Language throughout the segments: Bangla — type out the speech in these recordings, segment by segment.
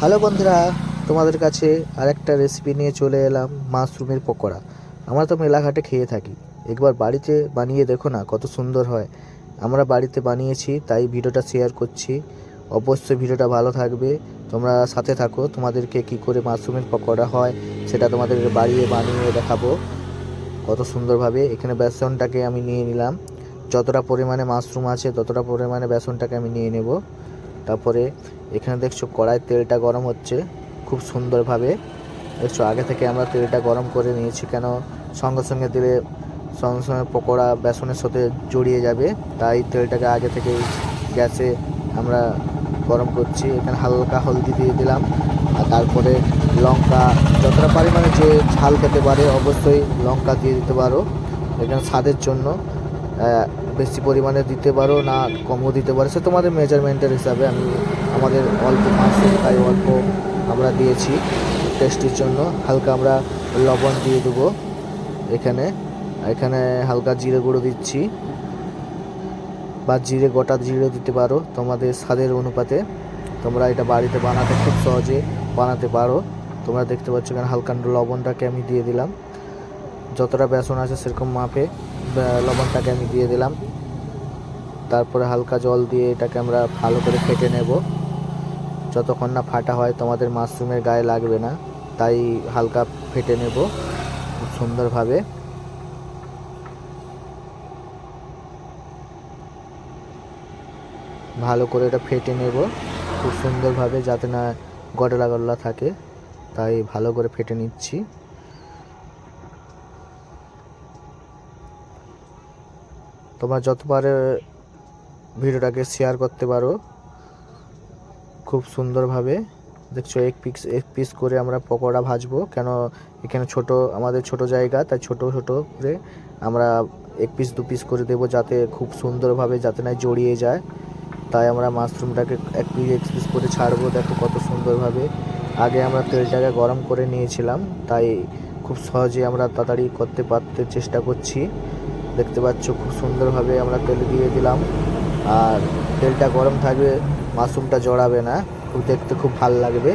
হ্যালো বন্ধুরা, তোমাদের কাছে আরেকটা রেসিপি নিয়ে চলে এলাম, মাশরুমের পকোড়া। আমরা তো মেলাঘাটে খেয়ে থাকি। একবার বাড়িতে বানিয়ে দেখো না, কত সুন্দর হয়। আমরা বাড়িতে বানিয়েছি, তাই ভিডিওটা শেয়ার করছি। অবশ্যই ভিডিওটা ভালো থাকবে। তোমরা সাথে থাকো, তোমাদেরকে কি করে মাশরুমের পকোড়া হয়, সেটা তোমাদের বাড়িয়ে বানিয়ে দেখাবো। কত সুন্দরভাবে এখানে বেসনটাকে আমি নিয়ে নিলাম। যতটা পরিমাণে মাশরুম আছে, ততটা পরিমাণে বেসনটাকে আমি নিয়ে নেব। তারপরে এখানে দেখছ কড়াই তেলটা গরম হচ্ছে, খুব সুন্দরভাবে। দেখছ আগে থেকে আমরা তেলটা গরম করে নিয়েছি কেন? সঙ্গে সঙ্গে দিলে সঙ্গে সঙ্গে পকোড়া, বেসনের সাথে জড়িয়ে যাবে, তাই তেলটাকে আগে থেকে গ্যাসে আমরা গরম করছি। এখানে হালকা হলদি দিয়ে দিলাম, আর তারপরে লঙ্কা। যতটা পরিমাণে যে ঝাল খেতে পারে, অবশ্যই লঙ্কা দিয়ে দিতে পারো, এখানে স্বাদের জন্য। বেশি পরিমাণে দিতে পারো, না কমও দিতে পারো, সে তোমাদের মেজারমেন্টের হিসাবে আমি আমাদের অল্প মাংস তাই অল্প আমরা দিয়েছি টেস্টির জন্য। হালকা আমরা লবণ দিয়ে দেবো এখানে। এখানে হালকা জিরে গুঁড়ো দিচ্ছি। বা জিরে, গোটা জিরে দিতে পারো তোমাদের স্বাদের অনুপাতে। তোমরা এটা বাড়িতে বানাতে খুব সহজে বানাতে পারো। তোমরা দেখতে পাচ্ছ এখানে হালকা লবণটাকে আমি দিয়ে দিলাম। যতটা বেসন আছে সেরকম মাপে লবণটাকে আমি দিয়ে দিলাম। তারপরে হালকা জল দিয়ে এটাকে আমরা ভালো করে ফেটে নেব। যতক্ষণ না ফাটা হয়, তোমাদের মাশরুমের গায়ে লাগবে না। তাই হালকা ফেটে নেব খুব সুন্দরভাবে। ভালো করে এটা ফেটে নেব খুব সুন্দরভাবে, যাতে না গডলা গডলা থাকে। তাই ভালো করে ফেটে নিচ্ছি। তোমরা যত পারে ভিডিওটাকে শেয়ার করতে পারো, খুব সুন্দরভাবে দেখছ, এক পিস এক পিস করে আমরা পকোড়া ভাজবো। কেন, এখানে ছোট, আমাদের ছোট জায়গা, তাই ছোট ছোট করে আমরা এক পিস দু পিস করে দেবো যাতে খুব সুন্দরভাবে যাতে না জড়িয়ে যায়। তাই আমরা মাশরুমটাকে এক পিস এক পিস করে ছাড়বো। দেখো কত সুন্দরভাবে। আগে আমরা তেলটাকে গরম করে নিয়েছিলাম, তাই খুব সহজে আমরা তাড়াতাড়ি করতে, পারতে চেষ্টা করছি। দেখতে পাচ্ছ, খুব সুন্দরভাবে আমরা তেল দিয়ে দিলাম। আর তেলটা গরম থাকবে, মাশরুমটা জড়াবে না, খুব দেখতে খুব ভালো লাগবে।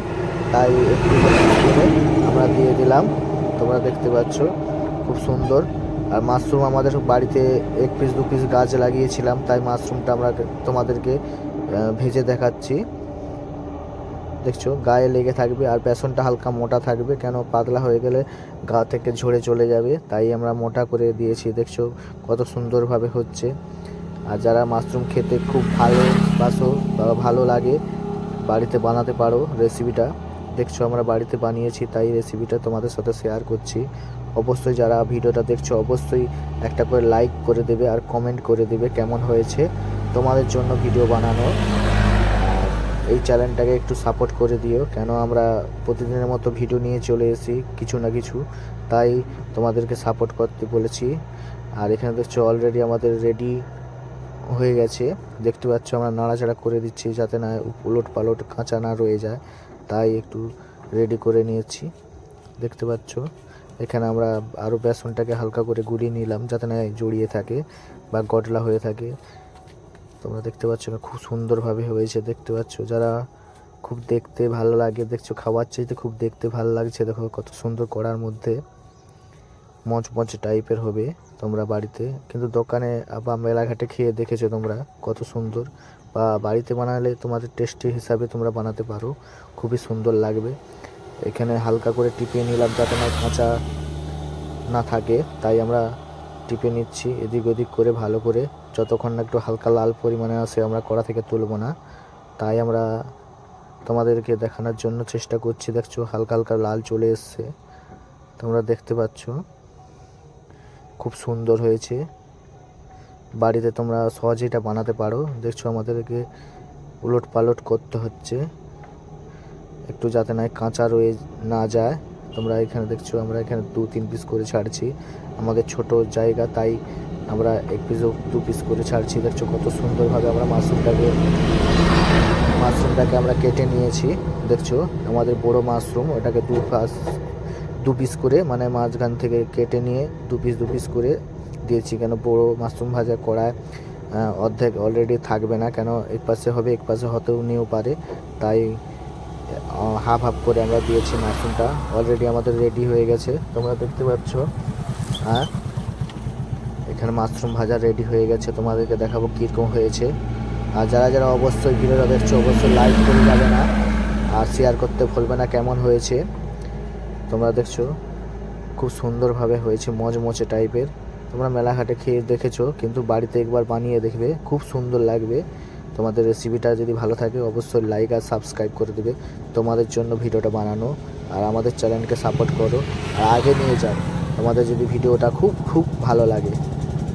তাই একটু আমরা দিয়ে দিলাম। তোমরা দেখতে পাচ্ছ, খুব সুন্দর। আর মাশরুম আমাদের বাড়িতে এক পিস, দু পিস গাছ লাগিয়েছিলাম, তাই মাশরুমটা আমরা তোমাদেরকে ভেজে দেখাচ্ছি। দেখছ, গায়ে লেগে থাকবে আর বেসনটা হালকা মোটা থাকবে, কেন পাতলা হয়ে গেলে গা থেকে ঝরে চলে যাবে? তাই আমরা মোটা করে দিয়েছি, দেখছ কত সুন্দরভাবে হচ্ছে। আর যারা মাশরুম খেতে খুব ভালোবাসো বা ভালো লাগে, বাড়িতে বানাতে পারো রেসিপিটা দেখছ, আমরা বাড়িতে বানিয়েছি, তাই রেসিপিটা তোমাদের সাথে শেয়ার করছি। অবশ্যই যারা ভিডিওটা দেখছ, অবশ্যই একটা করে লাইক করে দেবে আর কমেন্ট করে দেবে কেমন হয়েছে। তোমাদের জন্য ভিডিও বানানো এই চ্যানেলটাকে একটু সাপোর্ট করে দিও। কেন আমরা প্রতিদিনের মতো ভিডিও নিয়ে চলে এসেছি, কিছু না কিছু। তাই তোমাদেরকে সাপোর্ট করতে বলেছি। আর এখানে দেখছ অলরেডি আমাদের রেডি হয়ে গেছে। দেখতে পাচ্ছ আমরা নাড়াচাড়া করে দিচ্ছি যাতে না উলট পালট কাঁচা না রয়ে যায়। তাই একটু রেডি করে নিয়েছি। দেখতে পাচ্ছ? এখানে আমরা আরও বেসনটাকে হালকা করে গুলিয়ে নিলাম যাতে না জড়িয়ে থাকে বা গডলা হয়ে থাকে। তোমরা দেখতে পাচ্ছ না, খুব সুন্দরভাবে হয়েছে, দেখতে পাচ্ছ। যারা খুব দেখতে ভালো লাগে, দেখছ, খাওয়ার চাইতে খুব দেখতে ভালো লাগছে, দেখো কত সুন্দর করার মধ্যে মচমচ টাইপের হবে তোমরা বাড়িতে। কিন্তু দোকানে বা মেলাঘাটে খেয়ে দেখেছ তোমরা কত সুন্দর। বা বাড়িতে বানালে তোমাদের টেস্টি হিসাবে তোমরা বানাতে পারো, খুবই সুন্দর লাগবে। এখানে হালকা করে টিপিয়ে নিলাম যাতে না কাঁচা না থাকে, তাই আমরা টিপে নিচ্ছি, এদিক ওদিক করে ভালো করে। যতক্ষণ না একটু হালকা লাল পরিমাণে আসে আমরা কড়া থেকে তুলবো না। তাই আমরা তোমাদেরকে দেখানোর জন্য চেষ্টা করছি। দেখছ, হালকা হালকা লাল চলে এসছে। তোমরা দেখতে পাচ্ছ, খুব সুন্দর হয়েছে। বাড়িতে তোমরা সহজে এটা বানাতে পারো। দেখছ, আমাদেরকে উলট পালট করতে হচ্ছে। একটু যাতে না কাঁচা রয়ে না যায়। তোমরা এখানে দেখছ, আমরা এখানে দু, তিন পিস করে ছাড়ছি। আমাদের ছোট জায়গা, তাই আমরা এক পিস দু পিস করে ছাড়ছি। দেখছ কত সুন্দরভাবে আমরা মাশরুমটাকে মাশরুমটাকে আমরা কেটে নিয়েছি। দেখছ, আমাদের বড় মাশরুম, ওটাকে দু পাস দু পিস করে মানে মাঝখান থেকে কেটে নিয়ে দু পিস দু পিস করে দিয়েছি। কেন বড় মাশরুম ভাজা কড়ায় অর্ধেক অলরেডি থাকবে না। কেন এক পাশে হবে এক পাশে হতেও নিয়েও পারে। তাই হাফ হাফ করে আমরা দিয়েছি মাশরুমটা। অলরেডি আমাদের রেডি হয়ে গেছে। তোমরা দেখতে পাচ্ছ আর এখানে মাশরুম ভাজা রেডি হয়ে গেছে। তোমাদেরকে দেখাবো কীরকম হয়েছে। আর যারা যারা অবশ্যই ভিডিওটা দেখছ, অবশ্যই লাইক করে যাবে না। আর শেয়ার করতে ভুলবে না কেমন হয়েছে। তোমরা দেখছ, খুব সুন্দরভাবে হয়েছে মচমচে টাইপের তোমরা মেলাঘাটে খেয়ে দেখেছ, কিন্তু বাড়িতে একবার বানিয়ে দেখবে, খুব সুন্দর লাগবে। তোমাদের রেসিপিটা যদি ভালো থাকে, অবশ্যই লাইক আর সাবস্ক্রাইব করে দেবে। তোমাদের জন্য ভিডিওটা বানানো। আর আমাদের চ্যানেলকে সাপোর্ট করো। আর আগে নিয়ে যাও। তোমাদের যদি ভিডিওটা খুব খুব ভালো লাগে।